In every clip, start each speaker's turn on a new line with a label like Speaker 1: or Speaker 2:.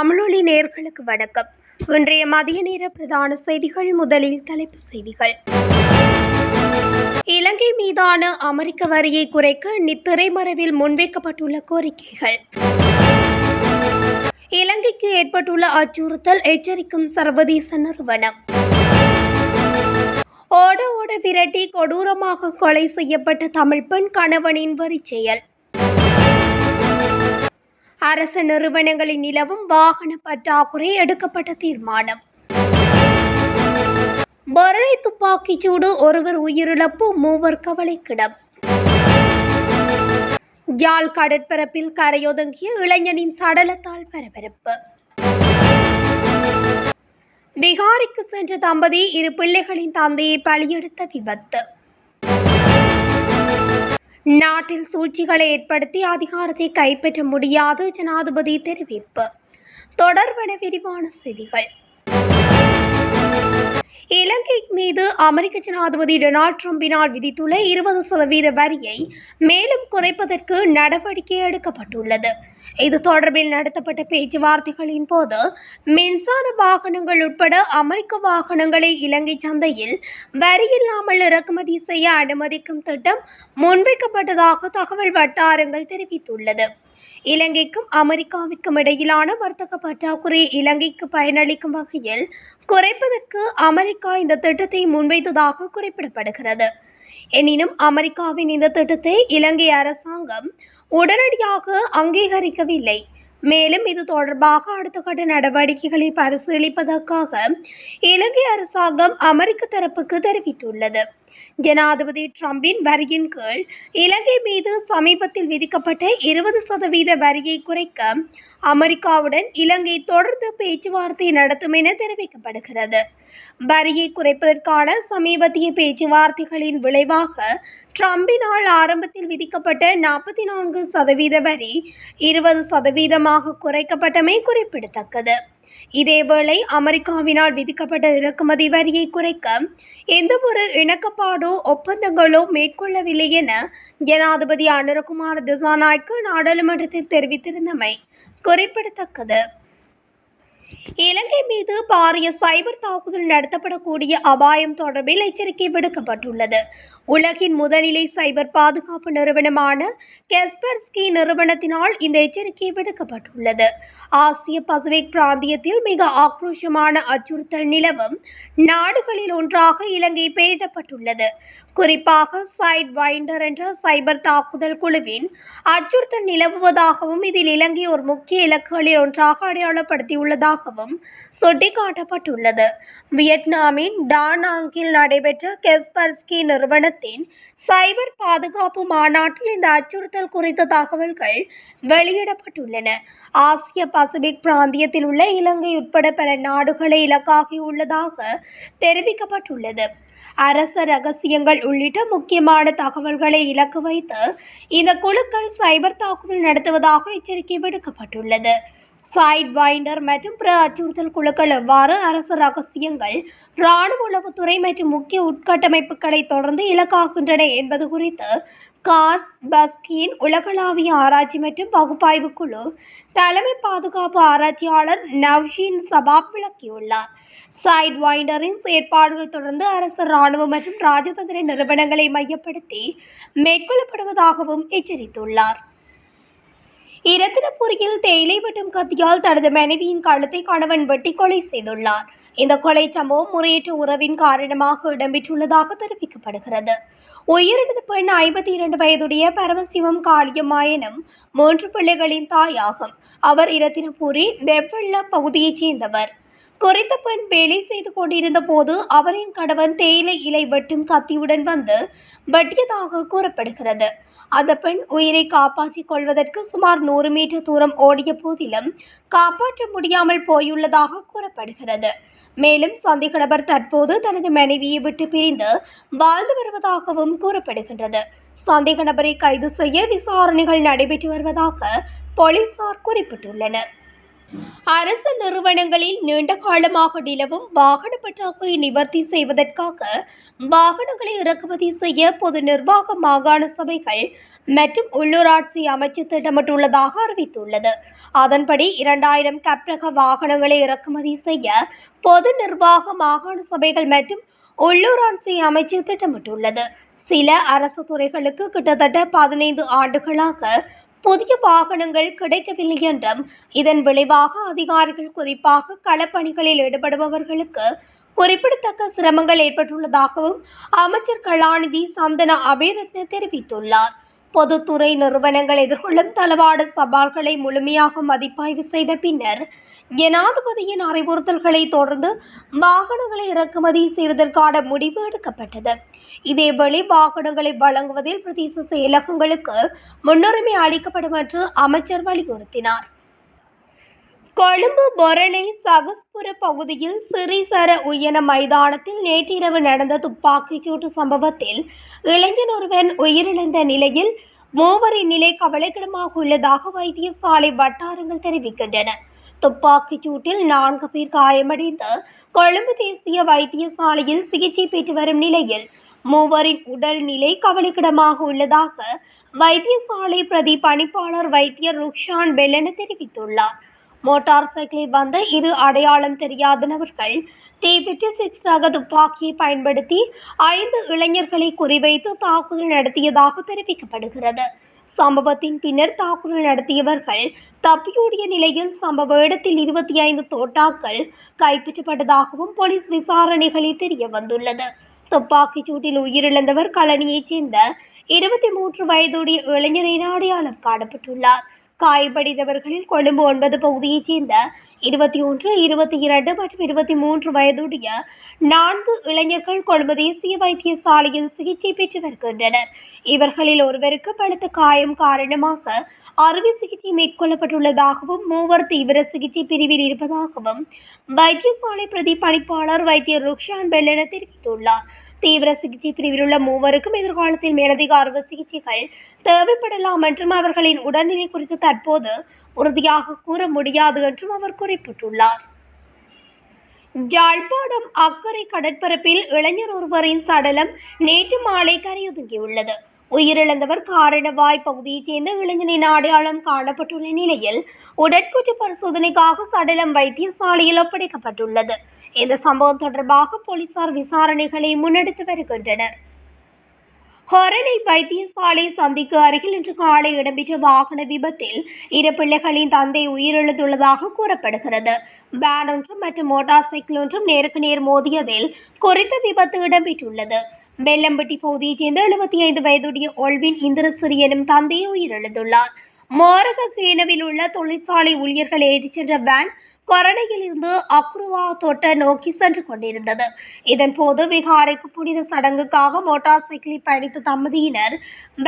Speaker 1: தமிழொலி நேர்களுக்கு வணக்கம். இன்றைய மதிய நேர பிரதான செய்திகள் முதலில் தலைப்பு செய்திகள். இலங்கை மீதான அமெரிக்க வரியை குறைக்க நித்திரைமறைவில் முன்வைக்கப்பட்டுள்ள கோரிக்கைகள். இலங்கைக்கு ஏற்பட்டுள்ள அச்சுறுத்தல் எச்சரிக்கும் சர்வதேச நிறுவனம். ஓட ஓட விரட்டி கொடூரமாக கொலை செய்யப்பட்ட தமிழ் பெண் கணவனின் வரிச் செயல் அரசு நிறுவனங்களில் நிலவும் வாகன பற்றாக்குறை எடுக்கப்பட்ட தீர்மானம். பொருளை துப்பாக்கிச் சூடு ஒருவர் உயிரிழப்பு மூவர் கவலைக்கிடம். யாழ் கடற்பரப்பில் கரையொதுங்கிய இளைஞனின் சடலத்தால் பரபரப்பு. விகாரிக்கு சென்ற தம்பதி இரு பிள்ளைகளின் தந்தையை பலியெடுத்த விபத்து. நாட்டில் சூழ்ச்சிகளை ஏற்படுத்தி அதிகாரத்தை கைப்பற்ற முடியாது ஜனாதிபதி தெரிவிப்பு. தொடர்பன விரிவான செய்திகள். இலங்கை மீது அமெரிக்க ஜனாதிபதி டொனால்ட் ட்ரம்பினால் விதித்துள்ள இருபது சதவீத வரியை மேலும் குறைப்பதற்கு நடவடிக்கை எடுக்கப்பட்டுள்ளது. இது தொடர்பில் நடத்தப்பட்ட பேச்சுவார்த்தைகளின் போது மின்சார வாகனங்கள் உட்பட அமெரிக்க வாகனங்களை இலங்கை சந்தையில் வரியில்லாமல் இறக்குமதி செய்ய அனுமதிக்கும் திட்டம் முன்வைக்கப்பட்டதாக தகவல் வட்டாரங்கள் தெரிவித்துள்ளது. இலங்கைக்கும் அமெரிக்காவிற்கும் இடையிலான வர்த்தக பற்றாக்குறை இலங்கைக்கு பயனளிக்கும் வகையில் குறைப்பதற்கு அமெரிக்கா இந்த திட்டத்தை முன்வைத்ததாக குறிப்பிடப்படுகிறது. எனினும் அமெரிக்காவின் இந்த திட்டத்தை இலங்கை அரசாங்கம் உடனடியாக அங்கீகரிக்கவில்லை. மேலும் இது தொடர்பாக அடுத்த கட்ட நடவடிக்கைகளை பரிசீலிப்பதற்காக இலங்கை அரசாங்கம் அமெரிக்க தரப்புக்கு தெரிவித்துள்ளது. ஜனாதிபதி டிரம்பின் வரியின் கீழ் இலங்கை மீது சமீபத்தில் விதிக்கப்பட்ட இருபது சதவீத வரியை குறைக்க அமெரிக்காவுடன் இலங்கை தொடர்ந்து பேச்சுவார்த்தை நடத்தும் என தெரிவிக்கப்படுகிறது. வரியை குறைப்பதற்கான சமீபத்திய பேச்சுவார்த்தைகளின் விளைவாக ட்ரம்பினால் ஆரம்பத்தில் விதிக்கப்பட்ட நாற்பத்தி நான்கு சதவீத வரி இருபது சதவீதமாக குறைக்கப்பட்டமை குறிப்பிடத்தக்கது. இதேவேளை அமெரிக்காவினால் விதிக்கப்பட்ட இறக்குமதி வரியை குறைக்க எந்தவொரு இணக்கப்பாடோ ஒப்பந்தங்களோ மேற்கொள்ளவில்லை என ஜனாதிபதி அனுரகுமார் திசாநாய்க்கு நாடாளுமன்றத்தில் தெரிவித்திருந்தமை குறிப்பிடத்தக்கது. இலங்கை மீது பாரிய சைபர் தாக்குதல் நடத்தப்படக்கூடிய அபாயம் தொடர்பில் எச்சரிக்கை விடுக்கப்பட்டுள்ளது. உலகின் முதநிலை சைபர் பாதுகாப்பு நிறுவனமான கெஸ்பர்ஸ்கி நிறுவனத்தினால் இந்த எச்சரிக்கை விடுக்கப்பட்டுள்ளது. ஆசிய பசிபிக் பிராந்தியத்தில் மிக ஆக்ரோஷமான அச்சுறுத்தல் நிலவும் நாடுகளில் ஒன்றாக இலங்கை பெயரிடப்பட்டுள்ளது குறிப்பாக சைட் வைண்டர் என்ற சைபர் தாக்குதல் குழுவின் அச்சுறுத்தல் நிலவுவதாகவும் இதில் இலங்கை ஒரு முக்கிய இலக்குகளில் ஒன்றாக அடையாளப்படுத்தியுள்ளதாகவும் சுட்டிக்காட்டப்பட்டுள்ளது. வியட்நாமின் டானாங்கில் நடைபெற்ற கெஸ்பர்ஸ்கி நிறுவனத்தின் சைபர் பாதுகாப்பு மாநாட்டில் இந்த அச்சுறுத்தல் குறித்த தகவல்கள் வெளியிடப்பட்டுள்ளன. ஆசிய பசிபிக் பிராந்தியத்தில் உள்ள இலங்கை உட்பட பல நாடுகளை இலக்காகியுள்ளதாக தெரிவிக்கப்பட்டுள்ளது. அரச ரகசியங்கள் உள்ளிட்ட முக்கியமான தகவல்களை இலக்கு வைத்து இந்த குழுக்கள் சைபர் தாக்குதல் நடத்துவதாக எச்சரிக்கை விடுக்கப்பட்டுள்ளது. சைட் வைண்டர் மற்றும் பிற அச்சுறுத்தல் குழுக்கள் எவ்வாறு அரசு ரகசியங்கள் இராணுவ உளவுத்துறை மற்றும் முக்கிய உட்கட்டமைப்புகளை தொடர்ந்து இலக்காகின்றன என்பது குறித்து காஸ் பஸ்கியின் உலகளாவிய ஆராய்ச்சி மற்றும் பகுப்பாய்வு குழு தலைமை பாதுகாப்பு ஆராய்ச்சியாளர் நவ்ஷின் சபாப் விளக்கியுள்ளார். சைட் வைண்டரின் செயற்பாடுகள் தொடர்ந்து அரசு இராணுவ மற்றும் ராஜதந்திர நிறுவனங்களை மையப்படுத்தி மேற்கொள்ளப்படுவதாகவும் எச்சரித்துள்ளார். இரத்தினபுரியில் தேயிலை வெட்டும் கத்தியால் தனது மனைவியின் கழுத்தை கணவன் வெட்டி கொலை செய்துள்ளார். இந்த கொலை சம்பவம் முறையற்ற உறவின் காரணமாக இடம்பெற்றுள்ளதாக தெரிவிக்கப்படுகிறது. உயிரிழந்த பெண் ஐம்பத்தி இரண்டு வயதுடைய பரமசிவம் காளியம்மாயனும் மூன்று பிள்ளைகளின் தாயாகும். அவர் இரத்தினபுரி வெவ்வெள்ள பகுதியைச் சேர்ந்தவர். குறித்த பெண் வேலை செய்து கொண்டிருந்த போது அவரின் கணவன் தேயிலை இலை வெட்டும் கத்தியுடன் வந்து வெட்டியதாக கூறப்படுகிறது. அந்த பெண் உயிரை காப்பாற்றிக் கொள்வதற்கு சுமார் நூறு மீட்டர் தூரம் ஓடிய போதிலும் காப்பாற்ற முடியாமல் போயுள்ளதாக கூறப்படுகிறது. மேலும் சந்தேக நபர் தற்போது தனது மனைவியை விட்டு பிரிந்து வாழ்ந்து வருவதாகவும் கூறப்படுகின்றது. சந்தேக நபரை கைது செய்ய விசாரணைகள் நடைபெற்று வருவதாக போலீசார் குறிப்பிட்டுள்ளனர். அரசு நிறுவனங்களில் நீண்ட காலமாக நிலவும் வாகன பற்றாக்குறை நிவர்த்தி செய்வதற்காக வாகனங்களை இறக்குமதி செய்ய பொது நிர்வாக மாகாண சபைகள் மற்றும் உள்ளூராட்சி அமைச்சு திட்டமிட்டுள்ளதாக அறிவித்துள்ளது. அதன்படி இரண்டாயிரம் கப்ரக வாகனங்களை இறக்குமதி செய்ய பொது நிர்வாக மாகாண சபைகள் மற்றும் உள்ளூராட்சி அமைச்சு திட்டமிட்டுள்ளது. சில அரசு துறைகளுக்கு கிட்டத்தட்ட பதினைந்து ஆண்டுகளாக புதிய வாகனங்கள் கிடைக்கவில்லை என்றும் இதன் விளைவாக அதிகாரிகள் குறிப்பாக களப்பணிகளில் ஈடுபடுபவர்களுக்கு குறிப்பிடத்தக்க சிரமங்கள் ஏற்பட்டுள்ளதாகவும் அமைச்சர் கலாநிதி சந்தன அபிரத்ன தெரிவித்துள்ளார். பொதுத்துறை நிறுவனங்கள் எதிர்கொள்ளும் தளவாட சவால்களை முழுமையாக மதிப்பாய்வு செய்த பின்னர் ஜனாதிபதியின் அறிவுறுத்தல்களை தொடர்ந்து வாகனங்களை இறக்குமதி செய்வதற்கான முடிவு எடுக்கப்பட்டது. இதேவேளை வாகனங்களை வழங்குவதில் பிரதேச செயலகங்களுக்கு முன்னுரிமை அளிக்கப்படும் என்று அமைச்சர் வலியுறுத்தினார். கொழும்பு பொரணை சகஸ்புர பகுதியில் சிறிசர உயன மைதானத்தில் நேற்றிரவு நடந்த துப்பாக்கிச்சூட்டு சம்பவத்தில் இளைஞன் ஒருவன் உயிரிழந்த நிலையில் மூவரின் நிலை கவலைக்கிடமாக உள்ளதாக வைத்தியசாலை வட்டாரங்கள் தெரிவிக்கின்றன. துப்பாக்கிச் சூட்டில் நான்கு பேர் காயமடைந்து கொழும்பு தேசிய வைத்தியசாலையில் சிகிச்சை பெற்று வரும் நிலையில் மூவரின் உடல் நிலை கவலைக்கிடமாக உள்ளதாக வைத்தியசாலை பிரதி பணிப்பாளர் வைத்தியர் ருக்ஷான் பெல்லன தெரிவித்துள்ளார். மோட்டார் சைக்கிளில் வந்த இரு அடையாளம் தெரியாத நபர்கள் டி பிப்டி சிக்ஸ் ரக துப்பாக்கியை பயன்படுத்தி ஐந்து இளைஞர்களை குறிவைத்து தாக்குதல் நடத்தியதாக தெரிவிக்கப்படுகிறது. சம்பவத்தின் பின்னர் தாக்குதல் நடத்தியவர்கள் தப்பியோடிய நிலையில் சம்பவ இடத்தில் இருபத்தி ஐந்து தோட்டாக்கள் கைப்பற்றப்பட்டதாகவும் போலீஸ் விசாரணைகளில் தெரிய வந்துள்ளது. துப்பாக்கிச் சூட்டில் உயிரிழந்தவர் கழனியைச் சேர்ந்த இருபத்தி மூன்று வயதுடைய இளைஞரின் அடையாளம் காணப்பட்டுள்ளார். காயமடைந்தவர்களில் கொழும்பு ஒன்பது பகுதியைச் சேர்ந்த இருபத்தி ஒன்று இருபத்தி இரண்டு மற்றும் இருபத்தி மூன்று வயதுடைய நான்கு இளைஞர்கள் கொழும்பு தேசிய வைத்தியசாலையில் சிகிச்சை பெற்று வருகின்றனர். இவர்களில் ஒருவருக்கு பலத்த காயம் காரணமாக அறுவை சிகிச்சை மேற்கொள்ளப்பட்டுள்ளதாகவும் மூவர் தீவிர சிகிச்சை பிரிவில் இருப்பதாகவும் வைத்தியசாலை பிரதி பணிப்பாளர் வைத்தியர் ருக்ஷான் பெல்லன தெரிவித்துள்ளார். தீவிர சிகிச்சை பிரிவில் உள்ள மூவருக்கும் எதிர்காலத்தில் மேலதிக அறுவை சிகிச்சைகள் தேவைப்படலாம் என்றும் அவர்களின் உடல்நிலை குறித்து தற்போது உறுதியாக கூற முடியாது என்றும் அவர் குறிப்பிட்டுள்ளார். யாழ்ப்பாணம் அக்கறை கடற்பரப்பில் இளைஞர் ஒருவரின் சடலம் நேற்று மாலை கரையொதுங்கியுள்ளது. உயிரிழந்தவர் காரணவாய் பகுதியைச் சேர்ந்த இளைஞனின் அடையாளம் காணப்பட்டுள்ள நிலையில் உடற்கூற்று பரிசோதனைக்காக சடலம் வைத்தியசாலையில் ஒப்படைக்கப்பட்டுள்ளது. இந்த சம்பவம் தொடர்பாக போலீசார் விசாரணைகளை முன்னெடுத்து வருகின்றனர். ஹொரணை வைத்தியசாலை சந்திக்கு அருகில் இன்று காலை இடம்பெற்ற வாகன விபத்தில் இரு பிள்ளைகளின் தந்தை உயிரிழந்துள்ளதாக கூறப்படுகிறது. வேன் ஒன்றும் மற்றும் மோட்டார் சைக்கிள் ஒன்றும் நேருக்கு நேர் மோதியதில் குறித்த விபத்து இடம்பெற்றுள்ளது. வெள்ளம்பட்டி பகுதியைச் சேர்ந்த எழுபத்தி ஐந்து வயதுடைய ஒல்வின் இந்திரசிறி எனும் தந்தையை உயிரிழந்துள்ளார். மாரக கேனவில் உள்ள தொழிற்சாலை ஊழியர்கள் ஏற்றிச் சென்ற வேன் கொரடையில் இருந்து அக்ருவா தோட்ட நோக்கி சென்று கொண்டிருந்தது. இதன் போது விகாரைக்கு புனித சடங்குக்காக மோட்டார் சைக்கிளில் பயணித்த தம்பதியினர்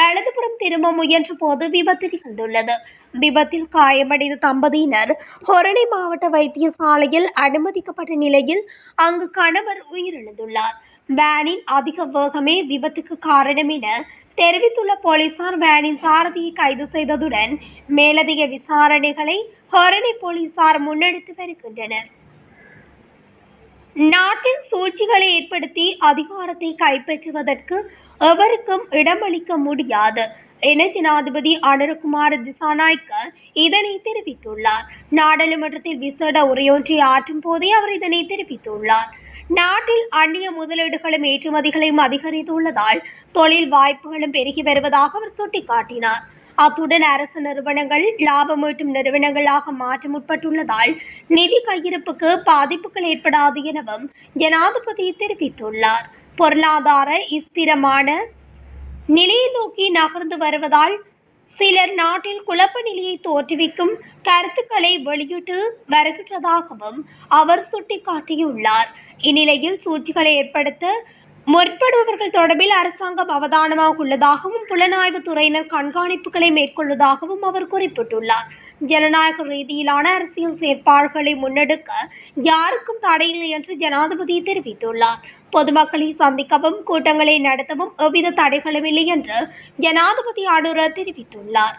Speaker 1: வலதுபுறம் திரும்ப முயன்ற போது விபத்து நிகழ்ந்துள்ளது. விபத்தில் காயமடைந்த தம்பதியினர் ஹொரணி மாவட்ட வைத்தியசாலையில் அனுமதிக்கப்பட்ட நிலையில் அங்கு கணவர் உயிரிழந்துள்ளார். வேனின் அதிக வேகமே விபத்துக்கு காரணம் என தெரிவித்துள்ள போலீசார் வேனின் சாரதியை கைது செய்ததுடன் மேலதிக விசாரணைகளை ஹொரணி போலீசார் முன்னெடுத்து வருகின்றனர். நாட்டின் சூழ்ச்சிகளை ஏற்படுத்தி அதிகாரத்தை கைப்பற்றுவதற்கு எவருக்கும் இடமளிக்க முடியாது. என ஜனாதிபதி அனுரகுமார் திசாநாய்க்க இதனை தெரிவித்துள்ளார். நாடாளுமன்றத்தில் விசேட உரையொன்றை ஆற்றும் போதே அவர் இதனை தெரிவித்துள்ளார். நாட்டில் அந்நிய முதலீடுகளும் ஏற்றுமதிகளையும் அதிகரித்துள்ளதால் தொழில் வாய்ப்புகளும் பெருகி வருவதாக அவர் சுட்டிக்காட்டினார். அத்துடன் அரசு நிறுவனங்கள் லாபம் ஈட்டும் நிறுவனங்களாக மாற்ற முற்பட்டுள்ளதால் நிதி கையிருப்புக்கு பாதிப்புகள் ஏற்படாது எனவும் ஜனாதிபதி தெரிவித்துள்ளார். பொருளாதார ஸ்திரமான நிலையை நோக்கி நகர்ந்து வருவதால் சிலர் நாட்டில் குழப்ப நிலையை தோற்றுவிக்கும் கருத்துக்களை வெளியிட்டு வருகின்றதாகவும் அவர் சுட்டிக்காட்டியுள்ளார். இந்நிலையில் சூழ்ச்சிகளை ஏற்படுத்த முற்படுபவர்கள் தொடர்பில் அரசாங்கம் அவதானமாக உள்ளதாகவும் புலனாய்வு துறையினர் கண்காணிப்புகளை மேற்கொள்வதாகவும் அவர் குறிப்பிட்டுள்ளார். ஜனநாயக ரீதியிலான அரசியல் செயற்பாடுகளை முன்னெடுக்க யாருக்கும் தடையில்லை என்று ஜனாதிபதி தெரிவித்துள்ளார். பொதுமக்களை சந்திக்கவும் கூட்டங்களை நடத்தவும் எவ்வித தடைகளும் இல்லை என்று ஜனாதிபதி அனுர தெரிவித்துள்ளார்.